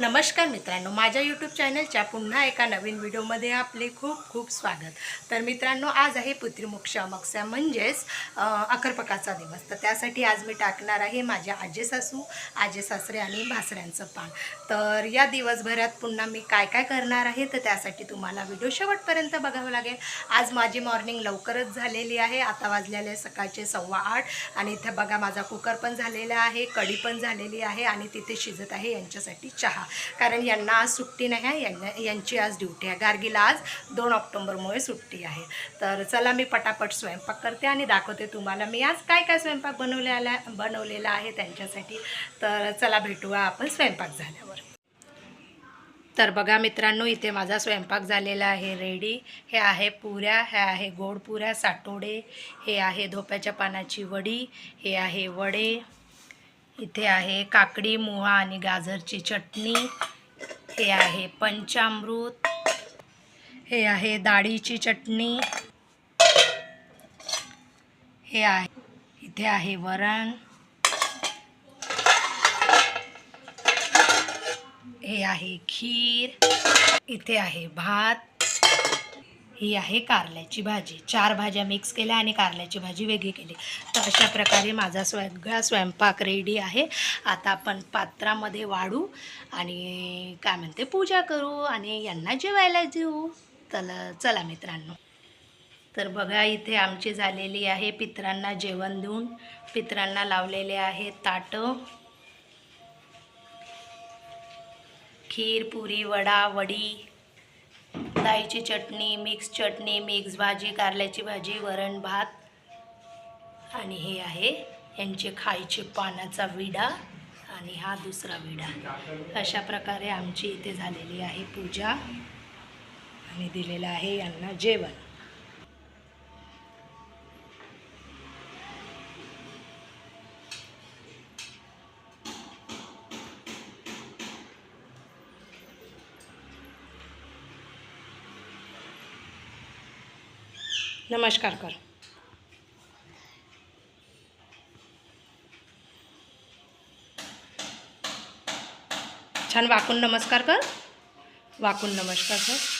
नमस्कार मित्रांनो माझ्या यूट्यूब चॅनलच्या पुन्हा एका नवीन व्हिडिओमध्ये आपले खूप खूप स्वागत. तर मित्रांनो आज आहे पुत्रीमोक्ष अमावस्या म्हणजेच अ, अकरपकाचा दिवस. तर त्यासाठी आज मी टाकणार आहे माझ्या आजे सासू आजे सासरे आणि भासऱ्यांचं पान. तर या दिवसभरात पुन्हा मी काय काय करणार आहे तर त्यासाठी तुम्हाला व्हिडिओ शेवटपर्यंत बघावं लागेल. आज माझी मॉर्निंग लवकरच झालेली आहे आता वाजलेले सकाळचे सव्वा आठ आणि इथं बघा माझा कुकर पण झालेला आहे कढी पण झालेली आहे आणि तिथे शिजत आहे यांच्यासाठी चहा. कारण यांना आज सुट्टी नाही आहे. यांना यांची आज ड्युटी आहे. गार्गीला आज दोन ऑक्टोंबरमुळे सुट्टी आहे. तर चला मी पटापट स्वयंपाक करते आणि दाखवते तुम्हाला मी आज काय काय स्वयंपाक बनवलेला बनवलेला आहे त्यांच्यासाठी. तर चला भेटूया आपण स्वयंपाक झाल्यावर. तर बघा मित्रांनो इथे माझा स्वयंपाक झालेला आहे. रेडी. हे आहे पुऱ्या हे आहे गोड पुऱ्या साटोडे हे आहे धोप्याच्या पानाची वडी हे आहे वडे. इथे आहे काकडी मुळा आणि गाजरची चटणी. हे आहे पंचामृत. हे आहे डाळीची चटणी. हे आहे इथे आहे वरण. हे आहे खीर. इथे आहे भात. ही आहे कारल्याची भाजी. चार भाज्या मिक्स केल्या आणि कारल्याची भाजी वेगळी केली. तर अशा प्रकारे माझा सगळा स्वयंपाक रेडी आहे. आता आपण पात्रामध्ये वाढू आणि काय म्हणते पूजा करू आणि यांना जेवायला देऊ. चला चला मित्रांनो. तर बघा इथे आमची झालेली आहे पित्रांना जेवण देऊन. पित्रांना लावलेले आहे ताटं. खीर पुरी वडा वडी. डाळीची चटणी मिक्स चटणी मिक्स भाजी कारल्याची भाजी वरण भात. आणि हे आहे यांचे खायचे पानाचा विडा आणि हा दुसरा विडा. अशा प्रकारे आमची इथे झालेली आहे पूजा. आणि दिलेलं आहे यांना जेवण. नमस्कार कर. छान वाकून नमस्कार कर. वाकून नमस्कार कर.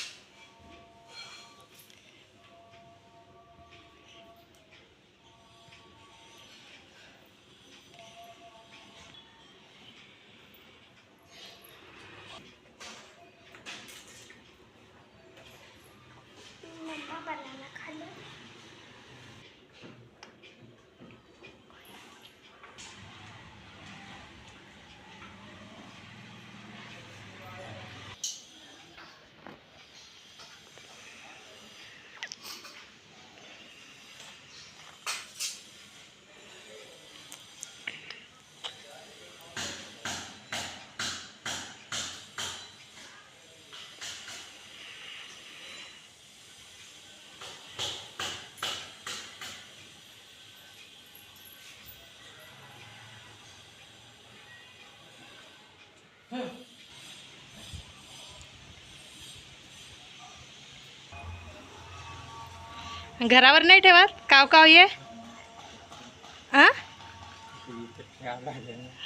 घरावर नाही ठेवत? काव काव ये. हां?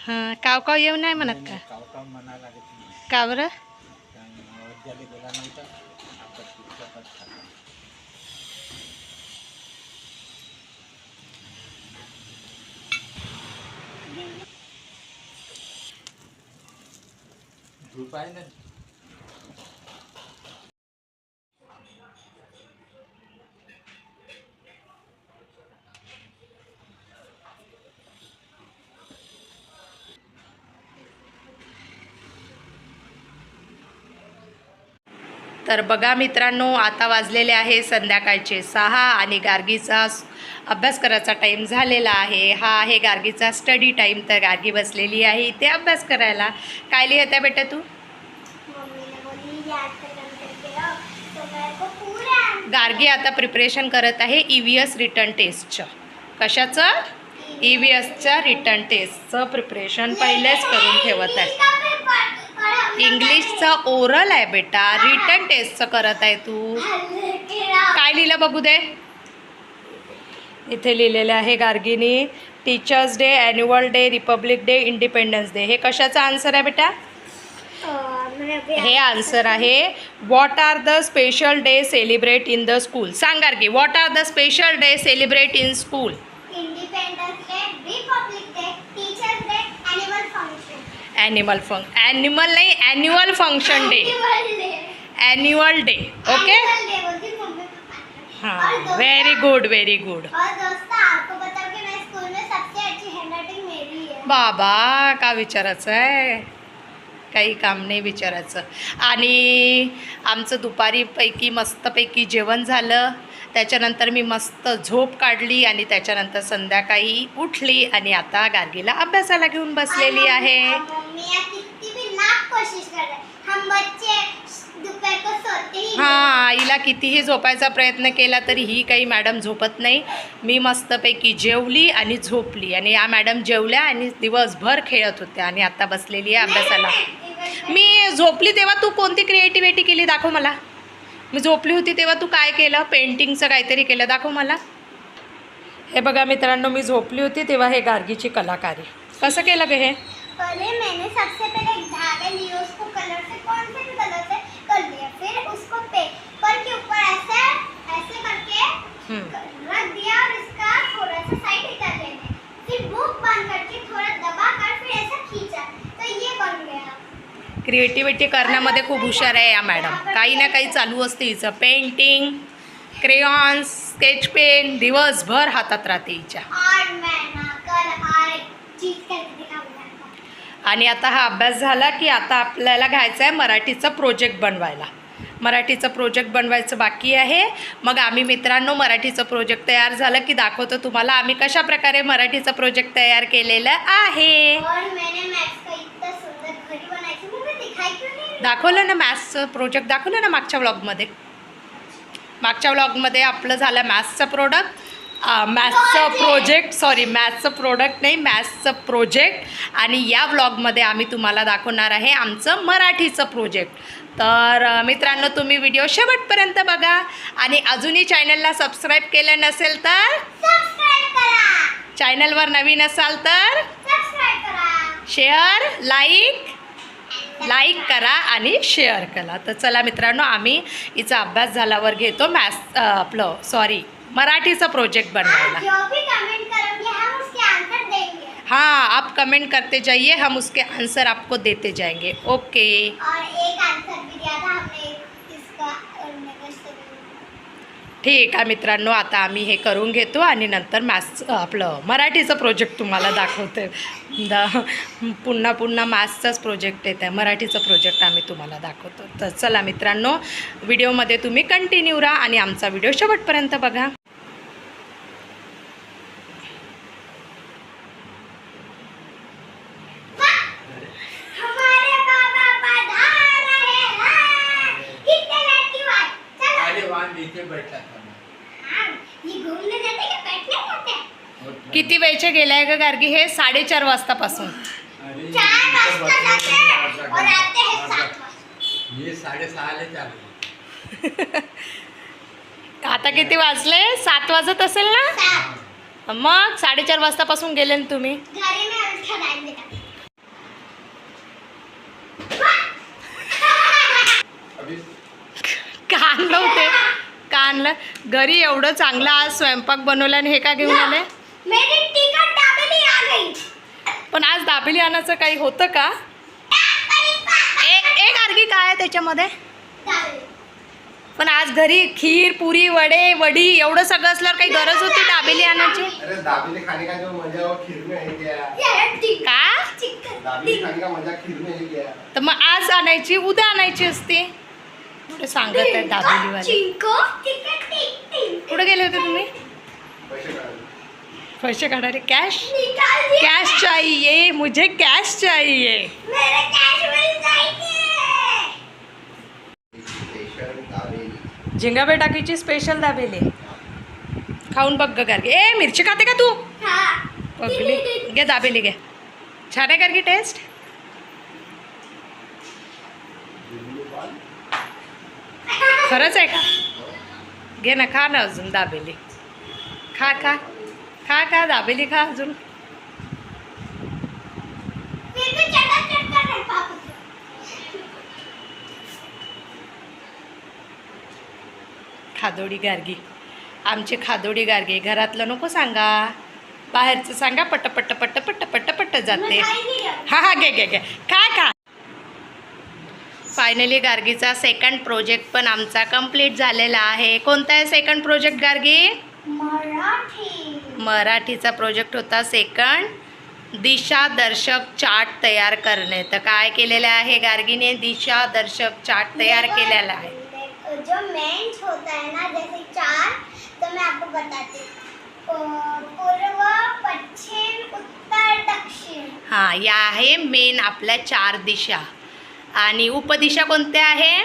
हां काव काव येऊ नाही म्हणत का? का बरं? धूप आहे ना? तर बघा मित्रांनो आता वाजलेले आहे संध्याकाळचे सहा आणि गार्गीचा अभ्यास करायचा टाईम झालेला आहे. हा आहे गार्गीचा स्टडी टाईम तर गार्गी बसलेली आहे इथे अभ्यास करायला. काय लिहित आहे बेटा तू? गार्गी आता प्रिपरेशन करत आहे ई व्ही एस रिटर्न टेस्टचं कशाचं? ई व्ही एसच्या रिटर्न टेस्टचं प्रिपरेशन पहिलेच करून ठेवत आहे. और इंग्लिशचं ओरल आहे बेटा रिटर्न टेस्टचं करत आहे तू. काय लिहिलं बघू दे? इथे लिहिलेलं आहे गार्गिनी teachers day annual day republic day independence day. हे कशाचा आन्सर आहे बेटा? हे आन्सर आहे what are the special day celebrate in the school सांगा की what are the special day celebrate in school independence day republic day teachers day animal function animal funk animal नाही annual function day annual day okay हाँ very good very good बाबा का विचारायचं आहे काही काम नाही विचारायचं. आणि आमचं दुपारीपैकी मस्तपैकी जेवण झालं. त्याच्यानंतर मी मस्त झोप काढली आणि त्याच्यानंतर संध्याकाळी उठली आणि आता गार्गीला अभ्यासाला घेऊन बसलेली आहे. और मम्मी या कितनी भी लाख कोशिश कर रहे हम बच्चे दोपहर को सोते ही हां आईला कितीही झोपायचा प्रयत्न केला तरी ही काही मॅडम झोपत नाही. मी मस्तपैकी जेवली आणि झोपली. आणि या मॅडम जेवल्या आणि दिवसभर खेळत होत्या. आणि आता बसलेली आहे अभ्यासाला. मी झोपली तेव्हा तू कोणती क्रिएटिव्हिटी केली दाखव मला. मी झोपली होती तेव्हा तू काय केलं? पेंटिंगचं काहीतरी केलं. दाखव मला. हे बघा मित्रांनो मी झोपली होती तेव्हा हे गार्गीची कलाकारी. कसं केलं ग हे? पहले मैंने सबसे पहले एक धागा लिया उसको कलर से कौन से भी कलर से? कर दिया फिर उसको पेपर के ऊपर ऐसे ऐसे करके. रख दिया और इसका थोड़ा सा साइड निकाल लेंगे फिर बुक बंद करके थोड़ा दबा कर फिर ऐसा खींचा। तो ये बन गया। क्रिएटिव्हिटी करण्यामध्ये खूप हुशार आहे या मॅडम काही ना काही चालू असते. हिचं पेंटिंग क्रेयॉन्स स्केच पेन दिवसभर हातात राहते हिच्या और मैं ना कल और एक चीज करके दिखाऊंगा आणि आता हा अभ्यास झाला की आता आपल्याला घ्यायचं आहे मराठीचं प्रोजेक्ट बनवायला. मराठीचं प्रोजेक्ट बनवायचं बाकी आहे. मग आम्ही मित्रांनो मराठीचं प्रोजेक्ट तयार झालं की दाखवतो तुम्हाला आम्ही कशा प्रकारे मराठीचं प्रोजेक्ट तयार केलेलं आहे. दाखवलं ना मॅथ्सचं प्रोजेक्ट? दाखवलं ना मागच्या व्लॉगमध्ये मागच्या व्लॉगमध्ये आपलं झालं मॅथ्सचं प्रोडक्ट मॅथ्सचं प्रोजेक्ट सॉरी मॅथ्सचं प्रोडक्ट नाही मॅथ्सचं प्रोजेक्ट आणि या व्लॉगमध्ये आम्ही तुम्हाला दाखवणार आहे आमचं मराठीचं प्रोजेक्ट तर मित्रांनो तुम्ही व्हिडिओ शेवटपर्यंत बघा. आणि अजूनही चॅनलला सबस्क्राईब केलं नसेल तर? चॅनलवर नवीन असाल तर? सब्सक्राइब करा. शेअर लाईक लाईक करा. आणि शेअर करा. तर चला मित्रांनो आम्ही हिचा अभ्यास झाल्यावर घेतो मॅथ्स आपलं सॉरी मराठीचा प्रोजेक्ट बनवायला. हाँ आप कमेंट करते जाइए हम उसके आंसर आपको देते जाएंगे। ओके ठीक आहे मित्रांनो आता आम्ही हे करून घेतो आणि नंतर मॅथ्स आपलं मराठीचं प्रोजेक्ट तुम्हाला दाखवते. दा पुन्हा पुन्हा मॅथ्सचाच प्रोजेक्ट येत आहे. मराठीचं प्रोजेक्ट आम्ही तुम्हाला दाखवतो. तर चला मित्रांनो व्हिडिओमध्ये तुम्ही कंटिन्यू राहा आणि आमचा व्हिडिओ शेवटपर्यंत बघा हमारे बाबा पधार रहे हैं कितने लड़की वाले चलो अरे वहाँ नीचे बैठा था मैं हाँ, ये घूमने जाते हैं बैठने जाते हैं और मैं- किती वेळचे गेले आहे ग गार्गी? हे साडेचार वाजतापासून. हैं आते हैं किती वाजले? सात वाजत असेल ना? मग साडेचार वाजतापासून गेले ना तुम्ही? घरी में आणलं? घरी एवढं चांगलं आज स्वयंपाक बनवला आणि हे का घेऊन आले? मेरी टिकट दाबेली आ गई. पण आज दाबेली आणायचं काही होतं का? एक एक काय आहे त्याच्यामध्ये? पण आज घरी खीर पुरी वडे वडी एवढं सगळं असल्यावर काही गरज होती दाबेली आणायची? का जो मजा वो खीर में है क्या? ये टिकट का? चिकन दाबेली खाने का? मजा खीर में है क्या? तर मग आज आणायची उद्या आणायची असती? कुठे सांगत आहे दाबेलीवाले कुठे गेले होते तुम्ही? पैसे पैसे काढारे कॅश कैश चाहिए. मुझे कैश चाहिए. झिंगाबे टाकीची स्पेशल दाबेली. खाऊन बघ गार्गी. ए मिरची खाते का तू? हाँ. पगली घे दाबेली घे. छान आहे गार्गी टेस्ट खरंच आहे का? घे ना खा ना अजून दाबेली. खा खा. खा खा दाबेली खा अजून. खादोडी गार्गी. आमचे खादोडी गार्गी घरातलं नको सांगा. बाहेरचं सांगा पट पट पट पट पट पट जाते हां हां घे घे घे. फायनली गार्गीचा सेकंड प्रोजेक्ट पण आमचा कंप्लीट झालेला आहे. कोणता आहे सेकंड प्रोजेक्ट गार्गी मराठी. मराठीचा प्रोजेक्ट होता सेकंड दिशा दर्शक चार्ट तयार करणे. तर काय केलेलं आहे गार्गीने दिशा दर्शक चार्ट तयार केलेला आहे. जो मेंस होता है ना जैसे चार तो मैं आपको बताती पूर्व पश्चिम उत्तर दक्षिण. हां या आहे मेन आपल्या चार दिशा. आणि उपदिशा कोणत्या आहे?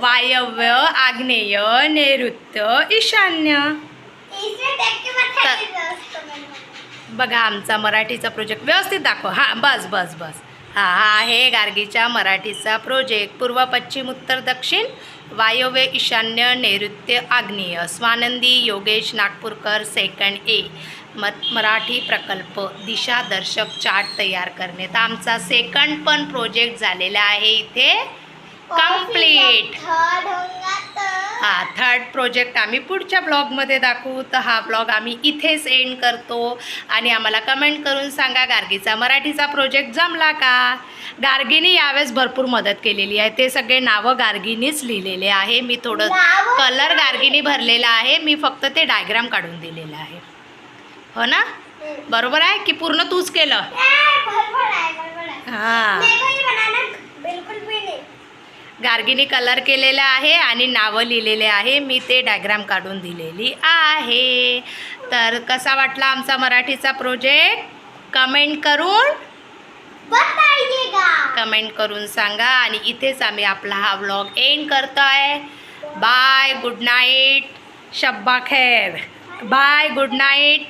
वायव्य आग्नेय नैऋत्य ईशान्य. बघा आमचा मराठीचा प्रोजेक्ट व्यवस्थित दाखव. हां बस बस बस. हा हा आहे गार्गीच्या मराठीचा प्रोजेक्ट पूर्व पश्चिम उत्तर दक्षिण वायव्य ईशान्य नैऋत्य आग्नेय स्वानंदी योगेश नागपूरकर सेकंड ए म मराठी प्रकल्प दिशादर्शक चार्ट तयार करणे तर आमचा सेकंड पण प्रोजेक्ट झालेला आहे इथे. कंप्लीट हा थर्ड प्रोजेक्ट आम्ही पुढच्या ब्लॉगमध्ये दाखवू. तर हा ब्लॉग आम्ही इथेच एंड करतो. आणि आम्हाला कमेंट करून सांगा गार्गीचा मराठीचा प्रोजेक्ट जमला का? गार्गीने यावेळेस भरपूर मदत केलेली आहे. ते सगळे नावं गार्गीनीच लिहिलेले आहे. मी थोडं? कलर गार्गीनी भरलेला आहे. मी फक्त ते डायग्राम काढून दिलेलं आहे. हो ना? बरोबर आहे की पूर्ण तूच केलं? हां मेरे को ये बनाना बिल्कुल भी नहीं गार्गीने कलर केलेला आहे आणि नावं लिहिलेले आहे. मी ते डायग्राम काढून दिलेली आहे. तर कसा वाटला आमचा मराठीचा प्रोजेक्ट? कमेंट करून बताइएगा. कमेंट करून सांगा आणि इथेच आम्ही आपला हा व्लॉग एंड करतो आहे बाय गुड नाईट शब्बा खैर. बाय गुड नाईट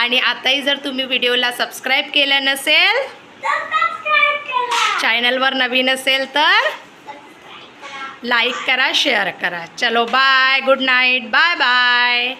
आणि आताही जर तुम्ही व्हिडिओला सबस्क्राईब केलं नसेल चॅनलवर नवीन असेल तर लाईक करा शेअर करा. चलो bye good night bye bye